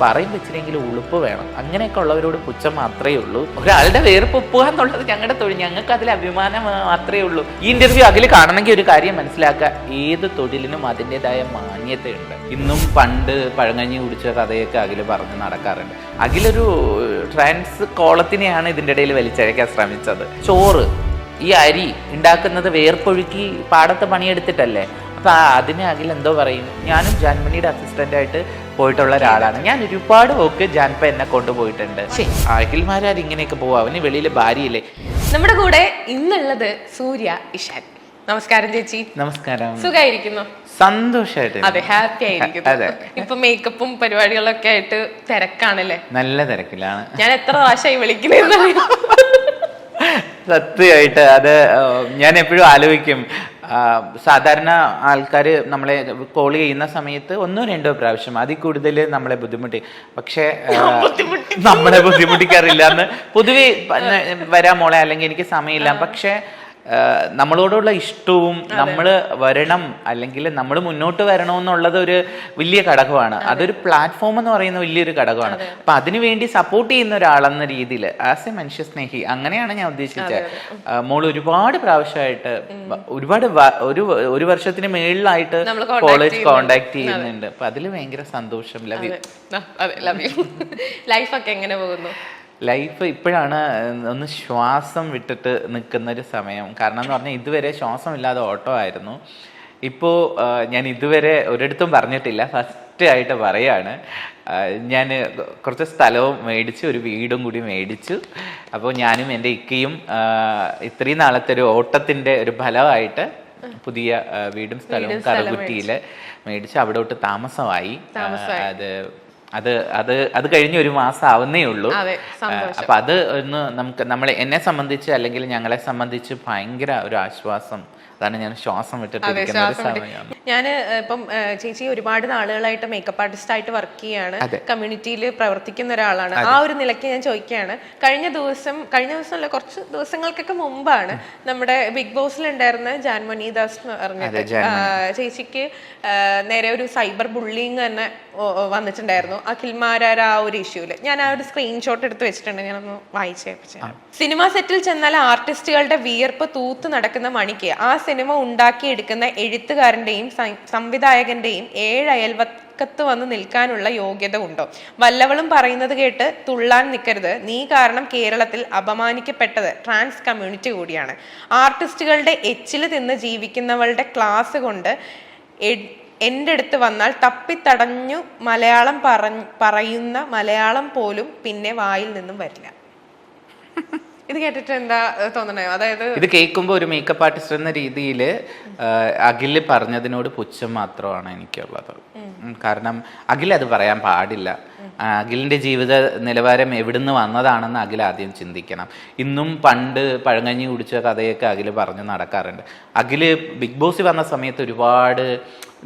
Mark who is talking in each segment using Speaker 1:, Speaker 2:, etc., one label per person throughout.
Speaker 1: പറയും വെച്ചില്ലെങ്കിൽ ഉളുപ്പ് വേണം. അങ്ങനെയൊക്കെ ഉള്ളവരോട് പുച്ഛം മാത്രമേ ഉള്ളൂ. ഒരാളുടെ വേറെ പൊപ്പുക എന്നുള്ളത് ഞങ്ങളുടെ തൊഴിൽ. ഞങ്ങൾക്ക് അതിൽ അഭിമാനം മാത്രമേ ഉള്ളൂ. ഈ ഇന്റർവ്യൂ അതിൽ കാണണമെങ്കിൽ ഒരു കാര്യം മനസ്സിലാക്കുക. ഏത് തൊഴിലിനും അതിന്റെതായ മാന്യതയുണ്ട്. ഇന്നും പണ്ട് പഴങ്ങഞ്ഞി കുടിച്ച കഥയൊക്കെ അഖിൽ പറഞ്ഞ് നടക്കാറുണ്ട്. അഖിലൊരു ട്രാൻസ് കോളത്തിനെയാണ് ഇതിന്റെ ഇടയിൽ വലിച്ചഴക്കാൻ ശ്രമിച്ചത്. ചോറ് ഈ അരി ഉണ്ടാക്കുന്നത് വേർപ്പൊഴുക്കി പാടത്ത് പണിയെടുത്തിട്ടല്ലേ? അപ്പൊ ആ അതിന് അഖിൽ എന്തോ പറയും. ഞാനും ജാൻമണിയുടെ അസിസ്റ്റന്റ് ആയിട്ട് പോയിട്ടുള്ള ഒരാളാണ്. ഞാൻ ഒരുപാട് പോക്ക് ജാൻപ എന്നെ കൊണ്ടുപോയിട്ടുണ്ട് അഖിൽമാരാർ ഇങ്ങനെയൊക്കെ പോവാ. അവന് വെളിയിൽ ഭാര്യയില്ലേ?
Speaker 2: നമ്മുടെ കൂടെ ഇന്നുള്ളത് സൂര്യ ഇഷാൻ. നമസ്കാരം ചേച്ചി.
Speaker 1: നമസ്കാരം.
Speaker 2: സുഖമായിരിക്കുന്നു
Speaker 1: സന്തോഷമായിട്ട്
Speaker 2: അതെ ഹാപ്പി ആയിരിക്കുന്നു. ഇപ്പൊ മേക്കപ്പും പരിപാടികളൊക്കെ ആയിട്ട് തിരക്കാണല്ലേ?
Speaker 1: നല്ല തിരക്കിലാണ്.
Speaker 2: ഞാൻ എത്ര പ്രാവശ്യമായി വിളിക്കുന്നതെന്ന്
Speaker 1: സത്യമായിട്ട് അത് ഞാൻ എപ്പോഴും ആലോചിക്കും. സാധാരണ ആൾക്കാർ നമ്മളെ കോൾ ചെയ്യുന്ന സമയത്ത് ഒന്നോ രണ്ടോ പ്രാവശ്യം അതിൽ കൂടുതൽ നമ്മളെ ബുദ്ധിമുട്ടി. പക്ഷേ നമ്മളെ ബുദ്ധിമുട്ടിക്കാറില്ല എന്ന് പൊതുവെ വരാൻ മോളെ അല്ലെങ്കിൽ എനിക്ക് സമയമില്ല. പക്ഷേ നമ്മളോടുള്ള ഇഷ്ടവും നമ്മൾ വരണം അല്ലെങ്കിൽ നമ്മൾ മുന്നോട്ട് വരണമെന്നുള്ളത് ഒരു വലിയ ഘടകമാണ്. അതൊരു പ്ലാറ്റ്ഫോം എന്ന് പറയുന്ന വലിയൊരു ഘടകമാണ്. അപ്പൊ അതിനുവേണ്ടി സപ്പോർട്ട് ചെയ്യുന്ന ഒരാളെന്ന രീതിയിൽ ആസ് എ മനുഷ്യ സ്നേഹി അങ്ങനെയാണ് ഞാൻ ഉദ്ദേശിച്ചത്. മോൾ ഒരുപാട് പ്രാവശ്യമായിട്ട് ഒരുപാട് ഒരു ഒരു വർഷത്തിന് മേളിലായിട്ട് കോളേജ്. കോണ്ടാക്ട് ചെയ്യുന്നുണ്ട്. അപ്പൊ അതിൽ ഭയങ്കര സന്തോഷം. ലവ്
Speaker 2: ലൈഫൊക്കെ എങ്ങനെ പോകുന്നു?
Speaker 1: ലൈഫ് ഇപ്പോഴാണ് ഒന്ന് ശ്വാസം വിട്ടിട്ട് നിൽക്കുന്നൊരു സമയം. കാരണം എന്ന് പറഞ്ഞാൽ ഇതുവരെ ശ്വാസം ഇല്ലാതെ ഓട്ടോ ആയിരുന്നു. ഇപ്പോൾ ഞാൻ ഇതുവരെ ഒരിടത്തും പറഞ്ഞിട്ടില്ല. ഫസ്റ്റ് ആയിട്ട് പറയാണ്. ഞാൻ കുറച്ച് സ്ഥലവും മേടിച്ചു ഒരു വീടും കൂടി മേടിച്ചു. അപ്പോൾ ഞാനും എന്റെ ഇക്കയും ഇത്രയും നാളത്തെ ഒരു ഓട്ടത്തിന്റെ ഒരു ഫലമായിട്ട് പുതിയ വീടും സ്ഥലവും കറുകുറ്റിയിൽ മേടിച്ച്. അവിടോട്ട് താമസമായി. അത് അത് അത് അത് കഴിഞ്ഞ് ഒരു മാസം ആവുന്നേ ഉള്ളൂ അപ്പൊ അത് ഒന്ന് നമുക്ക് നമ്മളെ എന്നെ സംബന്ധിച്ച് അല്ലെങ്കിൽ ഞങ്ങളെ സംബന്ധിച്ച് ഭയങ്കര ഒരു ആശ്വാസം. അതാണ് ഞാൻ ശ്വാസം വിട്ടിട്ടിരിക്കുന്ന ഒരു സമയം.
Speaker 2: ഞാൻ ഇപ്പം ചേച്ചി ഒരുപാട് നാളുകളായിട്ട് മേക്കപ്പ് ആർട്ടിസ്റ്റ് ആയിട്ട് വർക്ക് ചെയ്യാണ്. കമ്മ്യൂണിറ്റിയിൽ പ്രവർത്തിക്കുന്ന ഒരാളാണ്. ആ ഒരു നിലയ്ക്ക് ഞാൻ ചോദിക്കുകയാണ്. കഴിഞ്ഞ ദിവസം കഴിഞ്ഞ ദിവസം അല്ല കുറച്ച് ദിവസങ്ങൾക്കൊക്കെ മുമ്പാണ് നമ്മുടെ ബിഗ് ബോസിൽ ഉണ്ടായിരുന്ന ജാൻമണി ദാസ് എന്ന് പറഞ്ഞിട്ട് ചേച്ചിക്ക് നേരെ ഒരു സൈബർ ബുള്ളിങ് തന്നെ വന്നിട്ടുണ്ടായിരുന്നു. അഖിൽമാരാർ ആ ഒരു ഇഷ്യൂൽ ഞാൻ ആ ഒരു സ്ക്രീൻഷോട്ട് എടുത്ത് വെച്ചിട്ടുണ്ട്. ഞാനൊന്ന് വായിച്ചേപ്പിച്ചു സിനിമ സെറ്റിൽ ചെന്നാൽ ആർട്ടിസ്റ്റുകളുടെ വിയർപ്പ് തൂത്ത് നടക്കുന്ന മണിക്ക് ആ സിനിമ ഉണ്ടാക്കിയെടുക്കുന്ന എഴുത്തുകാരന്റെയും സംവിധായകന്റെയും ഏഴ് അയൽവക്കത്ത് വന്ന് നിൽക്കാനുള്ള യോഗ്യത ഉണ്ടോ? വല്ലവളും പറയുന്നത് കേട്ട് തുള്ളാൻ നിൽക്കരുത് നീ കാരണം കേരളത്തിൽ അപമാനിക്കപ്പെട്ടത് ട്രാൻസ് കമ്മ്യൂണിറ്റി കൂടിയാണ്. ആർട്ടിസ്റ്റുകളുടെ എച്ചിൽ തിന്ന് ജീവിക്കുന്നവളുടെ ക്ലാസ് കൊണ്ട് എന്റെ അടുത്ത് വന്നാൽ തപ്പിത്തടഞ്ഞു മലയാളം പറഞ്ഞ് പറയുന്ന മലയാളം പോലും പിന്നെ വായിൽ നിന്നും വരില്ല. ഇത് കേട്ടിട്ട് എന്താ തോന്നണേ? അതായത്
Speaker 1: ഇത് കേൾക്കുമ്പോൾ ഒരു മേക്കപ്പ് ആർട്ടിസ്റ്റ് എന്ന രീതിയിൽ അഖിൽ പറഞ്ഞതിനോട് പുച്ഛം മാത്രമാണ് എനിക്കുള്ളത്. കാരണം അഖിൽ അത് പറയാൻ പാടില്ല. അഖിലിന്റെ അഖിലിന്റെ ജീവിത നിലവാരം എവിടുന്ന് വന്നതാണെന്ന് അഖിൽ ആദ്യം ചിന്തിക്കണം. ഇന്നും പണ്ട് പഴങ്ങഞ്ഞി കുടിച്ച കഥയൊക്കെ അഖിൽ പറഞ്ഞു നടക്കാറുണ്ട്. അഖിൽ ബിഗ് ബോസ് വന്ന സമയത്ത് ഒരുപാട്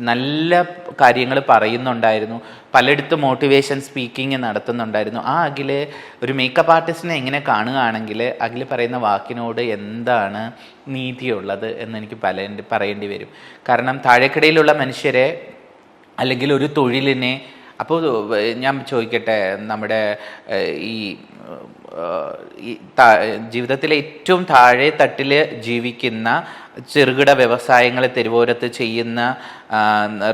Speaker 1: നല്ല കാര്യങ്ങൾ പറയുന്നുണ്ടായിരുന്നു. പലയിടത്തും മോട്ടിവേഷൻ സ്പീക്കിംഗ് നടത്തുന്നുണ്ടായിരുന്നു. ആ അഖിൽ ഒരു മേക്കപ്പ് ആർട്ടിസ്റ്റിനെ എങ്ങനെ കാണുകയാണെങ്കിൽ അഖിൽ പറയുന്ന വാക്കിനോട് എന്താണ് നീതിയുള്ളത് എന്ന് എനിക്ക് പല പറയേണ്ടി വരും. കാരണം താഴെക്കിടയിലുള്ള മനുഷ്യരെ അല്ലെങ്കിൽ ഒരു തൊഴിലിനെ അപ്പോൾ ഞാൻ ചോദിക്കട്ടെ നമ്മുടെ ഈ ജീവിതത്തിലെ ഏറ്റവും താഴെ തട്ടിൽ ജീവിക്കുന്ന ചെറുകിട വ്യവസായങ്ങൾ തെരുവോരത്ത് ചെയ്യുന്ന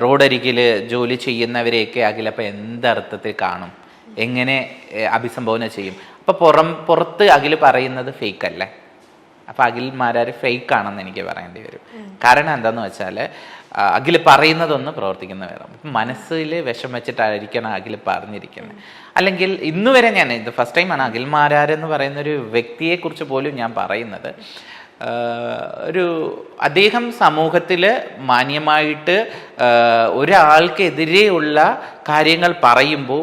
Speaker 1: റോഡരികിൽ ജോലി ചെയ്യുന്നവരെയൊക്കെ അഖിലപ്പം എന്തർത്ഥത്തിൽ കാണും? എങ്ങനെ അഭിസംബോധന ചെയ്യും? അപ്പോൾ പുറം പുറത്ത് അഖിൽ പറയുന്നത് ഫേക്ക് അല്ലേ അപ്പൊ അഖിൽമാരാർ ഫേക്ക് ആണെന്ന് എനിക്ക് പറയേണ്ടി വരും. കാരണം എന്താന്ന് വെച്ചാൽ അഖിൽ പറയുന്നതൊന്ന് പ്രവർത്തിക്കുന്ന വേറെ. മനസ്സിൽ വിഷം വെച്ചിട്ടായിരിക്കണം അഖിൽ പറഞ്ഞിരിക്കുന്നത്. അല്ലെങ്കിൽ ഇന്നുവരെ ഞാൻ ഇത് ഫസ്റ്റ് ടൈമാണ് അഖിൽമാരാർ എന്ന് പറയുന്ന ഒരു വ്യക്തിയെ കുറിച്ച് പോലും ഞാൻ പറയുന്നത്. ഒരു അദ്ദേഹം സമൂഹത്തിൽ മാന്യമായിട്ട് ഒരാൾക്കെതിരെയുള്ള കാര്യങ്ങൾ പറയുമ്പോൾ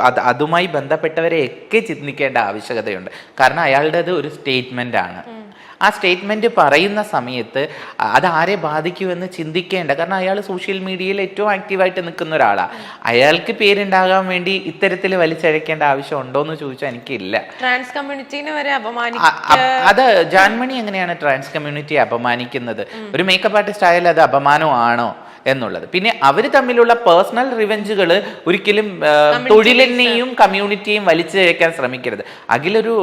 Speaker 1: അത് അതുമായി ബന്ധപ്പെട്ടവരെയൊക്കെ ചിന്തിക്കേണ്ട ആവശ്യകതയുണ്ട്. കാരണം അയാളുടേത് ഒരു സ്റ്റേറ്റ്മെന്റ് ആണ് ആ സ്റ്റേറ്റ്മെന്റ് പറയുന്ന സമയത്ത് അതാരെ ആരെ ബാധിക്കുമെന്ന് ചിന്തിക്കേണ്ട. കാരണം അയാൾ സോഷ്യൽ മീഡിയയിൽ ഏറ്റവും ആക്റ്റീവായിട്ട് നിൽക്കുന്ന ഒരാളാണ് അയാൾക്ക് പേരുണ്ടാകാൻ വേണ്ടി ഇത്തരത്തിൽ വലിച്ചഴക്കേണ്ട ആവശ്യം ഉണ്ടോ എന്ന് ചോദിച്ചാൽ എനിക്കില്ല.
Speaker 2: ട്രാൻസ് കമ്മ്യൂണിറ്റിനെ വരെ
Speaker 1: അത് ജാൻമണി എങ്ങനെയാണ് ട്രാൻസ് കമ്മ്യൂണിറ്റി അപമാനിക്കുന്നത്? ഒരു മേക്കപ്പ് ആർട്ടിസ്റ്റ് ആയാലും അത് അപമാനമാണോ? എന്നുള്ളത്. പിന്നെ അവർ തമ്മിലുള്ള പേഴ്സണൽ റിവെഞ്ചുകൾ ഒരിക്കലും തൊഴിലിനെയും കമ്മ്യൂണിറ്റിയെയും വലിച്ചഴക്കാൻ ശ്രമിക്കരുത്. അഖിലൊരു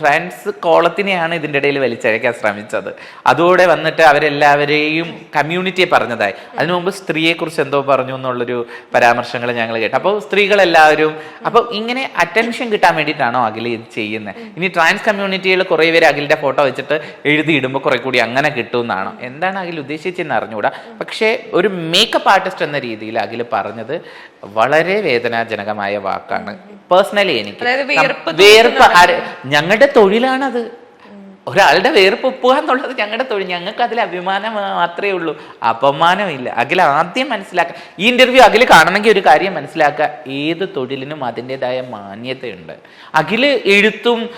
Speaker 1: ട്രാൻസ് കോളത്തിനെയാണ് ഇതിന്റെ ഇടയിൽ വലിച്ചഴക്കാൻ ശ്രമിച്ചത്. അതോടെ വന്നിട്ട് അവരെല്ലാവരെയും കമ്മ്യൂണിറ്റിയെ പറഞ്ഞതായി. അതിനു മുമ്പ് സ്ത്രീയെക്കുറിച്ച് എന്തോ പറഞ്ഞു എന്നുള്ളൊരു പരാമർശങ്ങൾ ഞങ്ങൾ കേട്ടു. അപ്പോൾ സ്ത്രീകളെല്ലാവരും അപ്പോൾ ഇങ്ങനെ അറ്റൻഷൻ കിട്ടാൻ വേണ്ടിയിട്ടാണോ അഖിൽ ഇത് ചെയ്യുന്നത് ഇനി ട്രാൻസ് കമ്മ്യൂണിറ്റിയിൽ കുറേ പേര് അഖിലിന്റെ ഫോട്ടോ വെച്ചിട്ട് എഴുതിയിടുമ്പോൾ കുറെ കൂടി അങ്ങനെ കിട്ടുമെന്നാണോ എന്താണ് അഖിൽ ഉദ്ദേശിച്ചെന്ന് അറിഞ്ഞുകൂടാ. പക്ഷേ ഒരു മേക്കപ്പ് ആർട്ടിസ്റ്റ് എന്ന രീതിയിൽ അഖിൽ പറഞ്ഞത് വളരെ വേദനാജനകമായ വാക്കാണ്. പേഴ്സണലി എനിക്ക്. വേർപ്പ് ഞങ്ങളുടെ തൊഴിലാണത്. ഒരാളുടെ വേർപ്പ് ഒപ്പുക എന്നുള്ളത് ഞങ്ങളുടെ തൊഴിൽ. ഞങ്ങൾക്ക് അതിൽ അഭിമാനം മാത്രമേ ഉള്ളൂ. അപമാനമില്ല അഖിൽ ആദ്യം മനസ്സിലാക്കുക ഈ ഇന്റർവ്യൂ അഖിൽ കാണണമെങ്കിൽ ഒരു കാര്യം മനസ്സിലാക്കുക ഏത് തൊഴിലിനും അതിന്റെതായ മാന്യതയുണ്ട്. അഖിൽ എഴുത്തും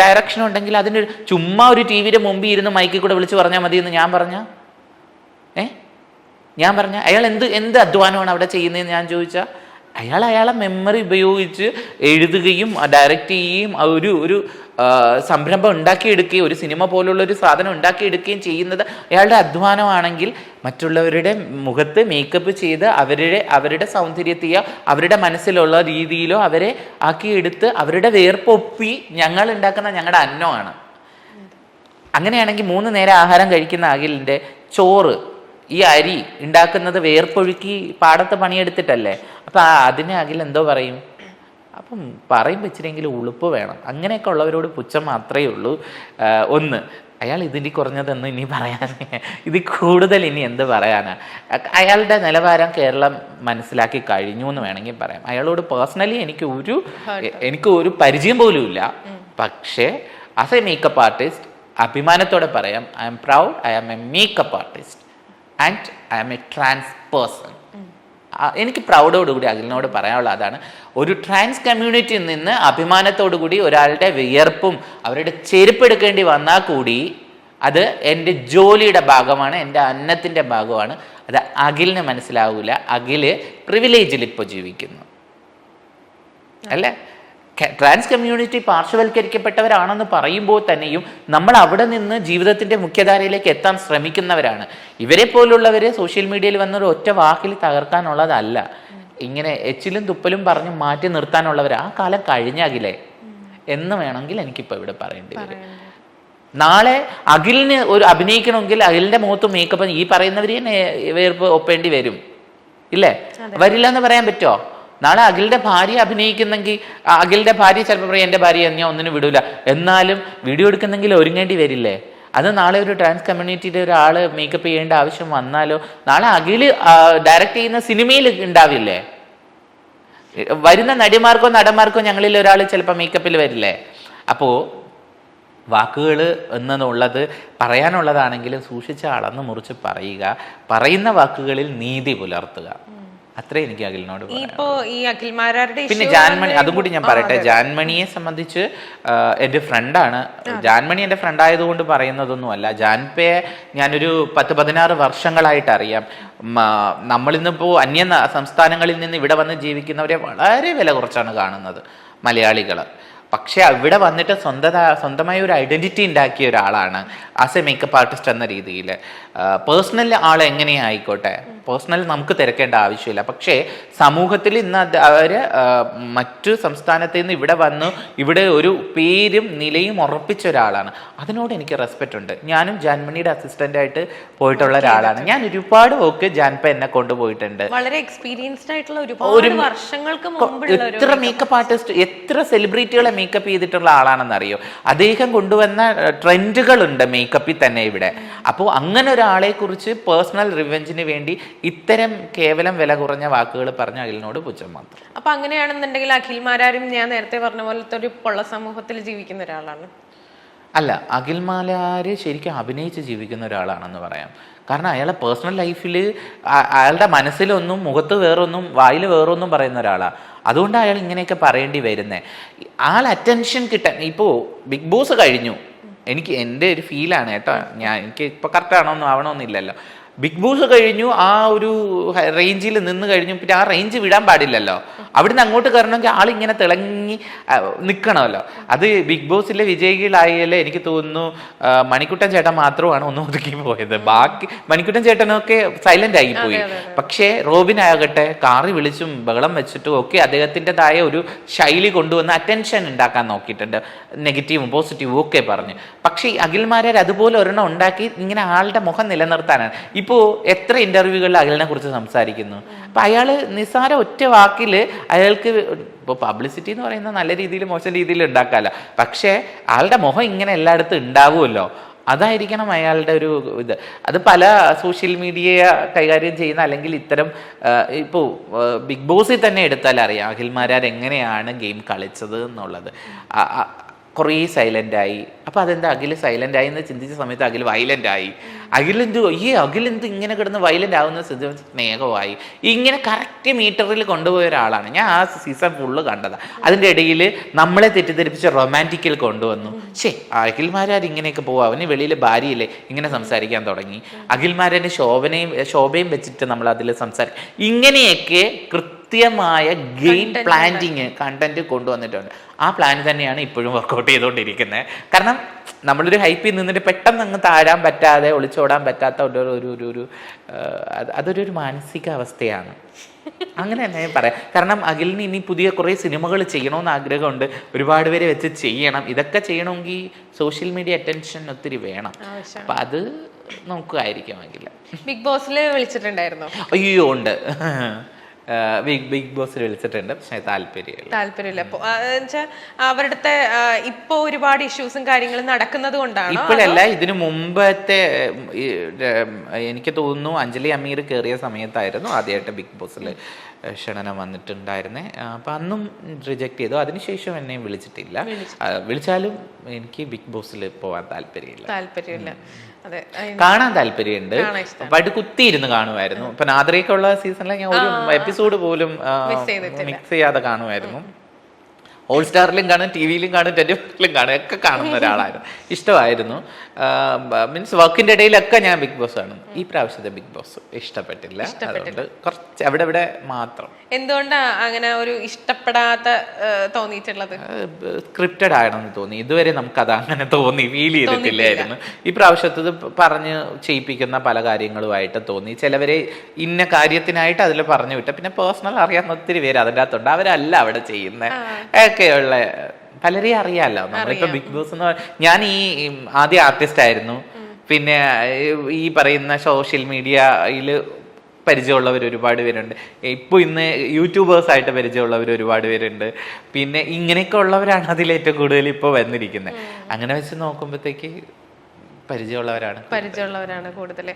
Speaker 1: ഡയറക്ഷനും ഉണ്ടെങ്കിൽ അതിന് ചുമ്മാ ഒരു ടി വിയുടെ മുമ്പിൽ ഇരുന്ന് മൈക്കിൽ കൂടെ വിളിച്ച് പറഞ്ഞാൽ മതി എന്ന് ഞാൻ പറഞ്ഞ? ഏ? ഞാൻ പറഞ്ഞ അയാൾ എന്ത് എന്ത് അധ്വാനമാണ് അവിടെ ചെയ്യുന്നതെന്ന് ഞാൻ ചോദിച്ചാൽ അയാൾ അയാളെ മെമ്മറി ഉപയോഗിച്ച് എഴുതുകയും ഡയറക്റ്റ് ചെയ്യുകയും ഒരു ഒരു സംരംഭം ഉണ്ടാക്കിയെടുക്കുകയും ഒരു സിനിമ പോലുള്ള ഒരു സാധനം ഉണ്ടാക്കിയെടുക്കുകയും ചെയ്യുന്നത് അയാളുടെ അധ്വാനമാണെങ്കിൽ മറ്റുള്ളവരുടെ മുഖത്ത് മേക്കപ്പ് ചെയ്ത് അവരുടെ അവരുടെ സൗന്ദര്യത്തെയോ അവരുടെ മനസ്സിലുള്ള രീതിയിലോ അവരെ ആക്കിയെടുത്ത് അവരുടെ വേർപ്പൊപ്പി ഞങ്ങൾ ഉണ്ടാക്കുന്ന ഞങ്ങളുടെ അന്നമാണ്. അങ്ങനെയാണെങ്കിൽ മൂന്ന് നേരം ആഹാരം കഴിക്കുന്ന അഖിലിന്റെ ചോറ് ഈ അരി ഉണ്ടാക്കുന്നത് വേർപ്പൊഴുക്കി പാടത്ത് പണിയെടുത്തിട്ടല്ലേ? അപ്പം അതിനെ അഖിൽ എന്തോ പറയും? അപ്പം പറയും വെച്ചിട്ടെങ്കിലും ഉളുപ്പ് വേണം. അങ്ങനെയൊക്കെ ഉള്ളവരോട് പുച്ഛം മാത്രമേ ഉള്ളൂ. ഒന്ന് അയാൾ ഇതിന്റെ കുറഞ്ഞതെന്ന് ഇനി പറയാൻ ഇത് കൂടുതൽ ഇനി എന്ത് പറയാനാണ് അയാളുടെ നിലവാരം കേരളം മനസ്സിലാക്കി കഴിഞ്ഞു എന്ന് വേണമെങ്കിൽ പറയാം. അയാളോട് പേഴ്സണലി എനിക്ക് ഒരു എനിക്ക് ഒരു പരിചയം പോലും ഇല്ല. പക്ഷേ ആസ് എ മേക്കപ്പ് ആർട്ടിസ്റ്റ് അഭിമാനത്തോടെ പറയാം I am proud I am a makeup artist and I am a trans person എനിക്ക് പ്രൗഡോടുകൂടി അഖിലിനോട് പറയാനുള്ള അതാണ്. ഒരു ട്രാൻസ് കമ്മ്യൂണിറ്റിയിൽ നിന്ന് അഭിമാനത്തോടു കൂടി ഒരാളുടെ വിയർപ്പും അവരുടെ ചെരുപ്പ് എടുക്കേണ്ടി വന്നാൽ കൂടി അത് എന്റെ ജോലിയുടെ ഭാഗമാണ് എന്റെ അന്നത്തിന്റെ ഭാഗമാണ്. അത് അഖിലിന് മനസ്സിലാവില്ല അഖിൽ പ്രിവിലേജിൽ ഇപ്പോൾ ജീവിക്കുന്നു. അല്ലേ? ട്രാൻസ് കമ്മ്യൂണിറ്റി പാർശ്വവൽക്കരിക്കപ്പെട്ടവരാണെന്ന് പറയുമ്പോൾ തന്നെയും നമ്മൾ അവിടെ നിന്ന് ജീവിതത്തിന്റെ മുഖ്യധാരയിലേക്ക് എത്താൻ ശ്രമിക്കുന്നവരാണ്. ഇവരെ പോലുള്ളവരെ സോഷ്യൽ മീഡിയയിൽ വന്ന ഒരു ഒറ്റ വാക്കിൽ തകർക്കാനുള്ളതല്ല. ഇങ്ങനെ എച്ചിലും തുപ്പലും പറഞ്ഞ് മാറ്റി നിർത്താനുള്ളവർ ആ കാലം കഴിഞ്ഞാകില്ലേ? എന്ന് വേണമെങ്കിൽ എനിക്കിപ്പോൾ ഇവിടെ പറയേണ്ടി വരും. നാളെ അഖിലിന് ഒരു അഭിനയിക്കണമെങ്കിൽ അഖിലിന്റെ മുഖത്ത് മേക്കപ്പ് ഈ പറയുന്നവര് തന്നെ വേർപ്പ് ഒപ്പേണ്ടി വരും. ഇല്ലേ? വരില്ല എന്ന് പറയാൻ പറ്റുമോ നാളെ അഖിലിന്റെ ഭാര്യ അഭിനയിക്കുന്നെങ്കിൽ അഖിലിന്റെ ഭാര്യ ചിലപ്പോൾ പറയും എന്റെ ഭാര്യ ഞാൻ ഒന്നിനും വിടൂല. എന്നാലും വീഡിയോ എടുക്കുന്നെങ്കിൽ ഒരുങ്ങേണ്ടി വരില്ലേ? അത് നാളെ ഒരു ട്രാൻസ് കമ്മ്യൂണിറ്റിയുടെ ഒരാൾ മേക്കപ്പ് ചെയ്യേണ്ട ആവശ്യം വന്നാലോ? നാളെ അഖിൽ ഡയറക്റ്റ് ചെയ്യുന്ന സിനിമയിൽ ഉണ്ടാവില്ലേ? വരുന്ന നടിമാർക്കോ നടന്മാർക്കോ ഞങ്ങളിൽ ഒരാൾ ചിലപ്പോൾ മേക്കപ്പിൽ വരില്ലേ? അപ്പോൾ വാക്കുകൾ എന്നുള്ളത് പറയാനുള്ളതാണെങ്കിലും സൂക്ഷിച്ച് അളന്ന് മുറിച്ച് പറയുക പറയുന്ന വാക്കുകളിൽ നീതി പുലർത്തുക. അത്രേ എനിക്ക് അഖിലിനോട്
Speaker 2: ഇപ്പോ ഈ
Speaker 1: പിന്നെ ജാൻമണി അതും കൂടി ഞാൻ പറയട്ടെ. ജാൻമണിയെ സംബന്ധിച്ച് എന്റെ എന്റെ ഫ്രണ്ടാണ്. ജാൻമണി എന്റെ ഫ്രണ്ട് ആയതുകൊണ്ട് പറയുന്നതൊന്നുമല്ല. ജാൻപയെ ഞാനൊരു പത്ത് പതിനാറ് വർഷങ്ങളായിട്ട് അറിയാം. നമ്മളിന്നിപ്പോ നമ്മളിന്നിപ്പോൾ അന്യ സംസ്ഥാനങ്ങളിൽ നിന്ന് ഇവിടെ വന്ന് ജീവിക്കുന്നവരെ വളരെ വില കുറച്ചാണ് കാണുന്നത് മലയാളികൾ പക്ഷെ അവിടെ വന്നിട്ട് സ്വന്തത സ്വന്തമായ ഒരു ഐഡന്റിറ്റി ഉണ്ടാക്കിയ ഒരാളാണ് ആസ് എ മേക്കപ്പ് ആർട്ടിസ്റ്റ് എന്ന രീതിയിൽ. പേഴ്സണൽ ആൾ എങ്ങനെയായിക്കോട്ടെ പേഴ്സണൽ നമുക്ക് തിരക്കേണ്ട ആവശ്യമില്ല. പക്ഷേ സമൂഹത്തിൽ ഇന്ന് അത് അവർ മറ്റു സംസ്ഥാനത്ത് നിന്ന് ഇവിടെ വന്ന് ഇവിടെ ഒരു പേരും നിലയും ഉറപ്പിച്ച ഒരാളാണ്. അതിനോട് എനിക്ക് റെസ്പെക്റ്റ് ഉണ്ട്. ഞാനും ജാൻമണിയുടെ അസിസ്റ്റന്റ് ആയിട്ട് പോയിട്ടുള്ള ഒരാളാണ്. ഞാൻ ഒരുപാട് വർക്ക് ജാൻപ എന്നെ കൊണ്ടുപോയിട്ടുണ്ട്
Speaker 2: വളരെ എക്സ്പീരിയൻസ്ഡ് ആയിട്ടുള്ള ഒരുപാട് വർഷങ്ങൾക്ക് ഒരു
Speaker 1: എത്ര മേക്കപ്പ് ആർട്ടിസ്റ്റ് എത്ര സെലിബ്രിറ്റികളെ മേക്കപ്പ് ചെയ്തിട്ടുള്ള ആളാണെന്നറിയോ അദ്ദേഹം കൊണ്ടുവന്ന ട്രെൻഡുകളുണ്ട് മേക്കപ്പിൽ തന്നെ ഇവിടെ. അപ്പോൾ അങ്ങനെ ഒരാളെ കുറിച്ച് പേഴ്സണൽ റിവെഞ്ചിന് വേണ്ടി ഇത്തരം കേവലം വില കുറഞ്ഞ വാക്കുകൾ പറഞ്ഞ അഖിലിനോട് പുച്ഛം മാത്രം.
Speaker 2: അപ്പൊ അങ്ങനെയാണെന്നുണ്ടെങ്കിൽ അഖിൽമാരും ഞാൻ നേരത്തെ പറഞ്ഞ പോലത്തെ ഒരു പൊള്ള സമൂഹത്തിൽ ജീവിക്കുന്ന ഒരാളാണ്.
Speaker 1: അല്ല അഖിൽ മാലാര് ശരിക്കും അഭിനയിച്ച് ജീവിക്കുന്ന ഒരാളാണെന്ന് പറയാം. കാരണം അയാളെ പേഴ്സണൽ ലൈഫിൽ അയാളുടെ മനസ്സിലൊന്നും മുഖത്ത് വേറൊന്നും വായിൽ വേറൊന്നും പറയുന്ന ഒരാളാണ് അതുകൊണ്ട് അയാൾ ഇങ്ങനെയൊക്കെ പറയേണ്ടി വരുന്നത് ആൾ അറ്റൻഷൻ കിട്ടാൻ ഇപ്പോൾ ബിഗ് ബോസ് കഴിഞ്ഞു. എനിക്ക് എന്റെ ഒരു ഫീലാണ് കേട്ടോ. ഞാൻ എനിക്ക് ഇപ്പോൾ കറക്റ്റ് ആണോന്നും ആവണമെന്നില്ലല്ലോ ബിഗ് ബോസ് കഴിഞ്ഞു ആ ഒരു റേഞ്ചിൽ നിന്ന് കഴിഞ്ഞു. പിന്നെ ആ റേഞ്ച് വിടാൻ പാടില്ലല്ലോ. അവിടുന്ന് അങ്ങോട്ട് കയറണമെങ്കിൽ ഇങ്ങനെ തിളങ്ങി നിൽക്കണമല്ലോ അത് ബിഗ് ബോസിലെ വിജയികളായാലേ എനിക്ക് തോന്നുന്നു മണിക്കുട്ടൻ ചേട്ടൻ മാത്രമാണ് ഒന്ന് ഒതുക്കി പോയത്. ബാക്കി മണിക്കുട്ടൻ ചേട്ടനൊക്കെ സൈലന്റ് ആയിപ്പോയി പോയി. പക്ഷേ റോബിൻ ആകട്ടെ കാറി വിളിച്ചും ബഹളം വെച്ചിട്ടും ഒക്കെ അദ്ദേഹത്തിന്റെതായ ഒരു ശൈലി കൊണ്ടുവന്ന് അറ്റൻഷൻ ഉണ്ടാക്കാൻ നോക്കിയിട്ടുണ്ട്. നെഗറ്റീവും പോസിറ്റീവും ഒക്കെ പറഞ്ഞു. പക്ഷേ അഖിൽമാരെ അഖിൽമാരാർ അതുപോലെ ഒരെണ്ണം ഉണ്ടാക്കി ഇങ്ങനെ ആളുടെ മുഖം നിലനിർത്താനാണ്. ഇപ്പോൾ എത്ര ഇന്റർവ്യൂകളിൽ അഖിലിനെ കുറിച്ച് സംസാരിക്കുന്നു? അപ്പൊ അയാൾ നിസ്സാര ഒറ്റ വാക്കിൽ അയാൾക്ക് ഇപ്പോൾ പബ്ലിസിറ്റി എന്ന് പറയുന്നത് നല്ല രീതിയിൽ മോശം രീതിയിൽ ഉണ്ടാക്കാമല്ല പക്ഷേ ആളുടെ മുഖം ഇങ്ങനെ എല്ലായിടത്തും ഉണ്ടാവുമല്ലോ. അതായിരിക്കണം അയാളുടെ ഒരു ഇത്. അത് പല സോഷ്യൽ മീഡിയ കൈകാര്യം ചെയ്യുന്ന അല്ലെങ്കിൽ ഇത്തരം ഇപ്പോൾ ബിഗ് ബോസിൽ തന്നെ എടുത്താൽ അറിയാം അഖിൽമാരാർ എങ്ങനെയാണ് ഗെയിം കളിച്ചത് എന്നുള്ളത്. കുറേ സൈലന്റ് ആയി അപ്പോൾ അതെന്താ? അഖിൽ സൈലന്റ് ആയി എന്ന് ചിന്തിച്ച സമയത്ത് അഖിൽ വയലന്റായി അഖിലെന്ത് ഈ അഖിലെന്ത് ഇങ്ങനെ കിടന്ന് വയലന്റ് ആവുന്ന സ്നേഹമായി. ഇങ്ങനെ കറക്റ്റ് മീറ്ററിൽ കൊണ്ടുപോയ ഒരാളാണ്. ഞാൻ ആ സീസൺ ഫുള്ള് കണ്ടതാണ് അതിന്റെ ഇടയിൽ നമ്മളെ തെറ്റിദ്ധരിപ്പിച്ച് റൊമാന്റിക്കിൽ കൊണ്ടുവന്നു. ശേ അഖിൽമാരാർ ഇങ്ങനെയൊക്കെ പോവാ. അവന് വെളിയിൽ ഭാര്യയില്ലേ? ഇങ്ങനെ സംസാരിക്കാൻ തുടങ്ങി. അഖിൽമാരന്റെ ശോഭനയും ശോഭയും വെച്ചിട്ട് നമ്മൾ അതിൽ സംസാരിക്കും ഇങ്ങനെയൊക്കെ കൃത്യമായ ഗെയിം പ്ലാന്റിങ് കണ്ടന്റ് കൊണ്ടുവന്നിട്ടുണ്ട്. ആ പ്ലാൻ തന്നെയാണ് ഇപ്പോഴും വർക്കൗട്ട് ചെയ്തുകൊണ്ടിരിക്കുന്നത് കാരണം നമ്മളൊരു ഹൈപ്പിൽ നിന്നിട്ട് പെട്ടെന്ന് അങ്ങ് താഴാൻ പറ്റാതെ ഒളിച്ചോടാൻ പറ്റാത്ത ഒരു ഒരു ഒരു ഒരു അത് അതൊരു ഒരു മാനസികാവസ്ഥയാണ്. അങ്ങനെ തന്നെ ഞാൻ പറയാം. കാരണം അഖിലിന് ഇനി പുതിയ കുറേ സിനിമകൾ ചെയ്യണമെന്ന് ആഗ്രഹമുണ്ട്. ഒരുപാട് പേരെ വെച്ച് ചെയ്യണം. ഇതൊക്കെ ചെയ്യണമെങ്കിൽ സോഷ്യൽ മീഡിയ അറ്റൻഷൻ ഒത്തിരി വേണം. അപ്പം അത് നോക്കുമായിരിക്കും അഖില.
Speaker 2: ബിഗ് ബോസിൽ വിളിച്ചിട്ടുണ്ടായിരുന്നോ?
Speaker 1: അയ്യോ ഉണ്ട്. ബിഗ് ബിഗ് ബോസിൽ വിളിച്ചിട്ടുണ്ട് പക്ഷേ താല്പര്യമില്ല.
Speaker 2: താല്പര്യമില്ല. വെച്ചാൽ അവരുടെ ഇപ്പോ ഒരുപാട് ഇഷ്യൂസും കാര്യങ്ങളും നടക്കുന്നത് കൊണ്ടാണ്
Speaker 1: ഇപ്പോഴല്ല ഇതിനു മുമ്പത്തെ എനിക്ക് തോന്നുന്നു അഞ്ജലി അമീർ കയറിയ സമയത്തായിരുന്നു ആദ്യമായിട്ട് ബിഗ് ബോസിൽ ക്ഷണനം വന്നിട്ടുണ്ടായിരുന്നേ. അപ്പൊ അന്നും റിജക്ട് ചെയ്തു. അതിനുശേഷം എന്നെ വിളിച്ചിട്ടില്ല. വിളിച്ചാലും എനിക്ക് ബിഗ് ബോസിൽ പോവാൻ താല്പര്യമില്ല.
Speaker 2: താല്പര്യമില്ല.
Speaker 1: കാണാൻ താല്പര്യമുണ്ട്. പണ്ട് കുത്തിയിരുന്ന് കാണുമായിരുന്നു ഇപ്പൊ നാദ്രയൊക്കെ ഉള്ള സീസണിലെ ഞാൻ ഒരു എപ്പിസോഡ് പോലും. മിക്സ് ചെയ്യാതെ കാണുമായിരുന്നു ഓൾ സ്റ്റാറിലും കാണും ടി വിയിലും കാണും ടെലിവിഷനിലും കാണും ഒക്കെ കാണുന്ന ഒരാളായിരുന്നു. ഇഷ്ടമായിരുന്നു. മീൻസ് വർക്കിന്റെ ഇടയിലൊക്കെ ഞാൻ ബിഗ് ബോസ് ആണ്. ഈ പ്രാവശ്യത്തെ ബിഗ് ബോസ് ഇഷ്ടപ്പെട്ടില്ല. അതുകൊണ്ട് കുറച്ച് അവിടെ ഇവിടെ മാത്രം.
Speaker 2: എന്തുകൊണ്ടാ അങ്ങനെ ഒരു ഇഷ്ടപ്പെടാത്ത തോന്നിയിട്ടുള്ളത്?
Speaker 1: സ്ക്രിപ്റ്റഡ് ആണെന്ന് തോന്നി. ഇതുവരെ നമുക്ക് അത് അങ്ങനെ തോന്നി ഫീൽ ചെയ്തിട്ടില്ലായിരുന്നു. ഈ പ്രാവശ്യത്തത് പറഞ്ഞ് ചെയ്യിപ്പിക്കുന്ന പല കാര്യങ്ങളുമായിട്ട് തോന്നി. ചിലവരെ ഇന്ന കാര്യത്തിനായിട്ട് അതിൽ പറഞ്ഞു വിട്ട. പിന്നെ പേഴ്സണൽ അറിയാവുന്ന ഒത്തിരി പേര് അതിന്റെ അകത്തുണ്ട്. അവരല്ല അവിടെ ചെയ്യുന്നത്. ഒക്കെയുള്ള പലരെയും അറിയാമല്ലോ നമ്മളിപ്പോ ബിഗ് ബോസ് എന്ന് ഞാൻ ഈ ആദ്യം ആദ്യ ആർട്ടിസ്റ്റ് ആയിരുന്നു. പിന്നെ ഈ പറയുന്ന സോഷ്യൽ മീഡിയയിൽ പരിചയമുള്ളവർ ഒരുപാട് പേരുണ്ട്. ഇപ്പോൾ ഇന്ന് യൂട്യൂബേഴ്സ് ആയിട്ട് പരിചയമുള്ളവർ ഒരുപാട് പേരുണ്ട്. പിന്നെ ഇങ്ങനെയൊക്കെ ഉള്ളവരാണ് അതിൽ ഏറ്റവും കൂടുതൽ ഇപ്പോൾ വന്നിരിക്കുന്നത്. അങ്ങനെ വെച്ച് നോക്കുമ്പോഴത്തേക്ക് പരിചയമുള്ളവരാണ്
Speaker 2: പരിചയമുള്ളവരാണ് കൂടുതൽ